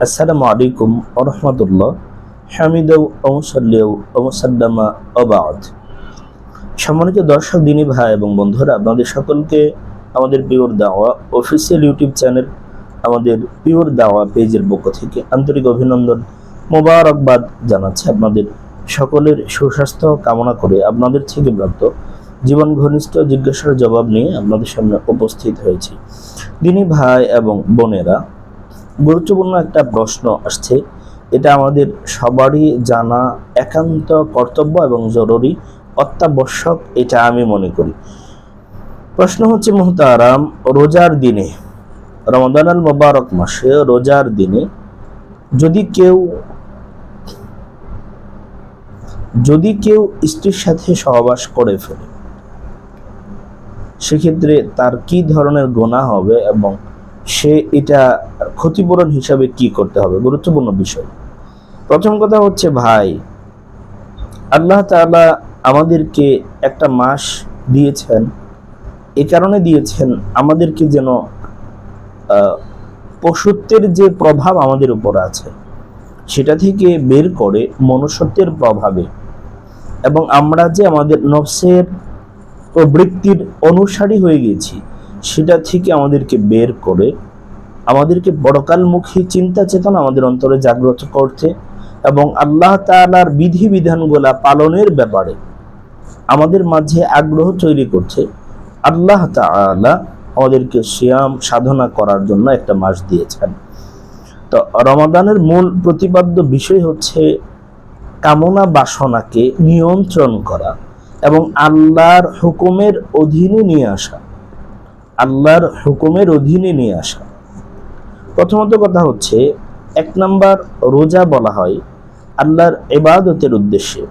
আসসালামু আলাইকুম রহমতুল্লাহ। হামিদাউ অমসাল্লিউ অমসাল্লামা অবাদ সম্মানিত দর্শক, দিনী ভাই এবং বন্ধুরা, আপনাদের সকলকে আমাদের পিওর দাওয়া অফিসিয়াল ইউটিউব চ্যানেল, আমাদের পিওর দাওয়া পেজের পক্ষ থেকে আন্তরিক অভিনন্দন মোবারকবাদ জানাচ্ছি আপনাদের সকলের সুস্বাস্থ্য কামনা করে। আপনাদের থেকে প্রাপ্ত জীবন ঘনিষ্ঠ জিজ্ঞাসার জবাব নিয়ে আপনাদের সামনে উপস্থিত হয়েছি। দিনী ভাই এবং বোনেরা গুরুত্বপূর্ণ একটা প্রশ্ন আসছে। এটা আমাদের সবারই জানা একান্ত কর্তব্য এবং জরুরি, অত্যাবশ্যক, এটা আমি মনে করি। প্রশ্ন হচ্ছে, মোহতারাম, রোজার দিনে, রমদান আল মোবারক মাসে রোজার দিনে যদি কেউ যদি কেউ স্ত্রীর সাথে সহবাস করে ফেলে, সেক্ষেত্রে তার কি ধরনের গোনা হবে এবং সে এটা ক্ষতিপূরণ হিসাবে কি করতে হবে? গুরুত্বপূর্ণ বিষয়। প্রথম কথা হচ্ছে, ভাই, আল্লাহ তাআলা আমাদেরকে একটা মাস দিয়েছেন। এ কারণে দিয়েছেন আমাদেরকে যেন পশুত্বের যে প্রভাব আমাদের উপর আছে, সেটা থেকে বের করে মনুষ্যত্বের প্রভাবে। এবং আমরা যে আমাদের নফসের প্রবৃত্তির অনুসারী হয়ে গেছি সেটা থেকে আমাদেরকে বের করে, আমাদেরকে বড়কালমুখী চিন্তা চেতনা আমাদের অন্তরে জাগ্রত করতে এবং আল্লাহ তাআলার বিধিবিধানগুলা পালনের ব্যাপারে আমাদের মাঝে আগ্রহ তৈরি করছে আল্লাহ তাআলা আমাদেরকে সিয়াম সাধনা করার জন্য একটা মাস দিয়েছেন। তো রমাদানের মূল প্রতিপাদ্য বিষয় হচ্ছে কামনা বাসনাকে নিয়ন্ত্রণ করা এবং আল্লাহর হুকুমের অধীনে নিয়ে আসা। আল্লাহর হুকুমের অধীনে নিয়ে আসা। প্রথমত কথা হচ্ছে, এক নাম্বার রোজা বলা হয় আল্লাহর এবাদতের উদ্দেশ্যে।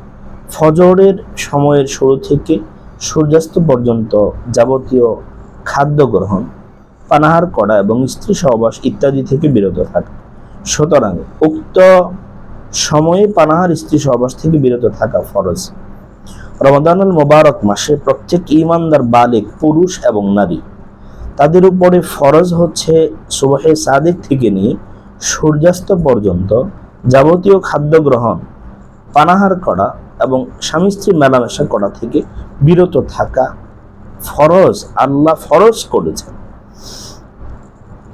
ফজরের সময়ের শুরু থেকে সূর্যাস্ত পর্যন্ত যাবতীয় খাদ্য গ্রহণ, পানাহার করা এবং স্ত্রী সহবাস ইত্যাদি থেকে বিরত থাকা। সুতরাং উক্ত সময়ে পানাহার, স্ত্রী সহবাস থেকে বিরত থাকা ফরজ। রমাদানুল মোবারক মাসে প্রত্যেক ইমানদার বালিক পুরুষ এবং নারী তাদের উপরে ফরজ হচ্ছে সুবাহে সাদেক থেকে নিয়ে সূর্যাস্ত পর্যন্ত যাবতীয় খাদ্য গ্রহণ, পানাহার করা এবং স্বামী স্ত্রী মেলামেশা করা থেকে বিরত থাকা ফরজ, আল্লাহ ফরজ করেছেন।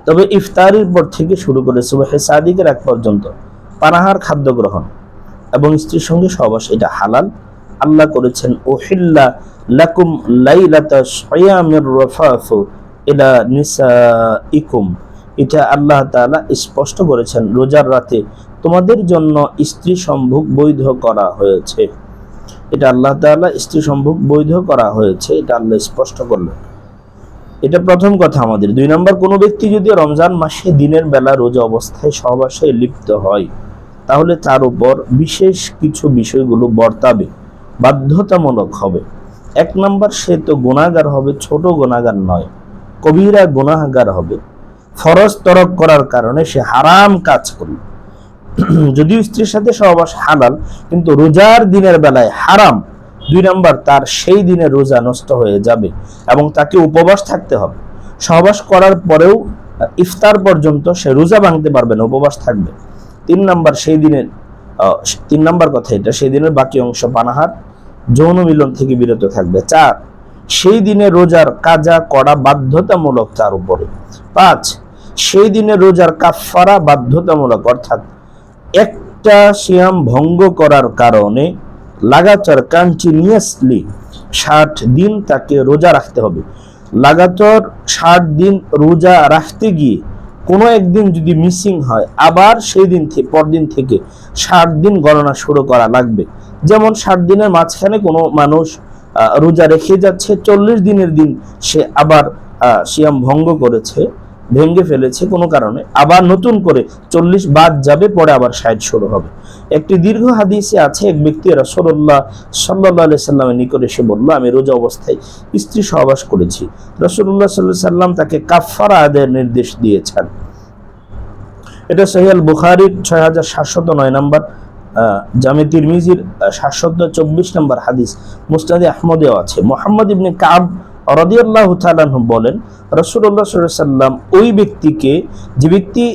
তবে ইফতারির পর থেকে শুরু করে সুবাহে সাদিকের এক পর্যন্ত পানাহার, খাদ্য গ্রহণ এবং স্ত্রীর সঙ্গে সহবাস এটা হালাল। আল্লাহ করেছেন ওহিল্লা লাকুম লাইলাতা শায়ামির রাফাফু ইলা নিসাইকুম এটা আল্লাহ তাআলা স্পষ্ট করেছেন রোজার রাতে তোমাদের জন্য স্ত্রী সম্ভোগ বৈধ করা হয়েছে। এটা আল্লাহ তাআলা স্ত্রী সম্ভোগ বৈধ করা হয়েছে, এটা আল্লাহ স্পষ্ট করলেন। এটা প্রথম কথা আমাদের। দুই নম্বর, কোনো ব্যক্তি যদি রমজান মাসে দিনের বেলা রোজা অবস্থায় সহবাসে লিপ্ত হয়, তাহলে তার উপর বিশেষ কিছু বিষয়গুলো বর্তাবে, বাধ্যতামূলক হবে। এক নম্বর, সে তো গুণাগার হবে, ছোট গুণাগার নয়। কবিরা গুণাগার হবে। ফরজ তরক করার কারণে সে হারাম কাজ করল। যদিও স্ত্রীর সাথে সহবাস হালাল, কিন্তু রোজার দিনের বেলায় হারাম। দুই নম্বর, তার সেই দিনে রোজা নষ্ট হয়ে যাবে এবং তাকে উপবাস থাকতে হবে। সহবাস করার পরেও ইফতার পর্যন্ত সে রোজা ভাঙতে পারবে না, উপবাস থাকবে। তিন নম্বর, সেই দিনের তিন নম্বর কথা এটা, সেই দিনের বাকি অংশ পানাহার, যৌন মিলন থেকে বিরত থাকবে। চার সেই দিনে রোজার কাজা করা বাধ্যতামূলক তার উপরে। পাঁচ, সেই দিনে রোজার কাফারা বাধ্যতামূলক, অর্থাৎ একটা সিয়াম ভঙ্গ করার কারণে লাগাতার কন্টিনিউয়াসলি ষাট দিন তাকে রোজা রাখতে হবে। লাগাতার ষাট দিন রোজা রাখতে গিয়ে কোনো একদিন যদি মিসিং হয়, আবার সেই দিন থেকে পরদিন থেকে ষাট দিন গণনা শুরু করা লাগবে। যেমন ষাট দিনের মাঝখানে কোনো মানুষ রোজা রেখে যাচ্ছে, চল্লিশ দিনের দিন সে আবার সিয়াম ভঙ্গ করেছে ভেঙ্গে ফেলেছে কোনো কারণে, আবার নতুন করে চল্লিশ বাদ যাবে, পরে আবার ষাট শুরু হবে। একটি দীর্ঘ হাদিসে আছে, এক ব্যক্তি রসল্লাহ সাল্লাহ সাল্লামের নিকট এসে বলল, আমি রোজা অবস্থায় স্ত্রী সহবাস করেছি। রসুল্লাহ সাল্লাহ সাল্লাম তাকে কাফারা আদায়ের নির্দেশ দিয়েছেন। এটা সহিয়াল বুখারির ছয় হাজার সাতশত নয় নম্বর জামে তিরমিজির সাতশত চব্বিশ নম্বর হাদিস মুস্তাদি আহমদেও আছে। মোহাম্মদ ইবনে কাব রদিয়াল্লাহ তালাহ বলেন রসুল্লাহ সাল্লাম ওই ব্যক্তিকে যে ব্যক্তি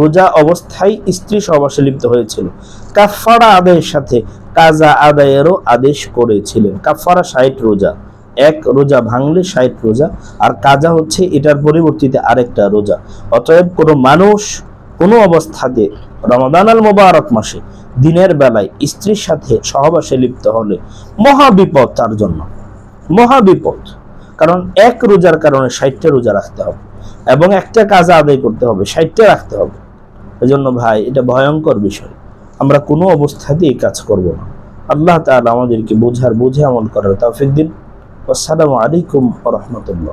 রোজা অবস্থায় স্ত্রী সহবাসে লিপ্ত হয়েছিল কাফারা আদায়ের সাথে কাজা আদায়েরও আদেশ করেছিলেন। কাফারা ষাট রোজা, এক রোজা ভাঙলে ষাট রোজা, আর কাজা হচ্ছে এটার পরিবর্তিতে আরেকটা রোজা। অতএব কোনো মানুষ কোনো অবস্থাতে রমাদান আল মোবারক মাসে দিনের বেলায় স্ত্রীর সাথে সহবাসে লিপ্ত হলে মহা বিপদ তার জন্য। মহা বিপদ। কারণ এক রোজার কারণে ষাটটা রোজা রাখতে হবে এবং একটা কাজ আদায় করতে হবে, ষাটটা রাখতে হবে। এজন্য ভাই, এটা ভয়ঙ্কর বিষয়। আমরা কোনো অবস্থাতেই কাজ করব না। আল্লাহ তাআলা আমাদেরকে বোঝার, বুঝে আমল করার তৌফিক দিন। আসসালামু আলাইকুম রাহমাতুল্লাহ।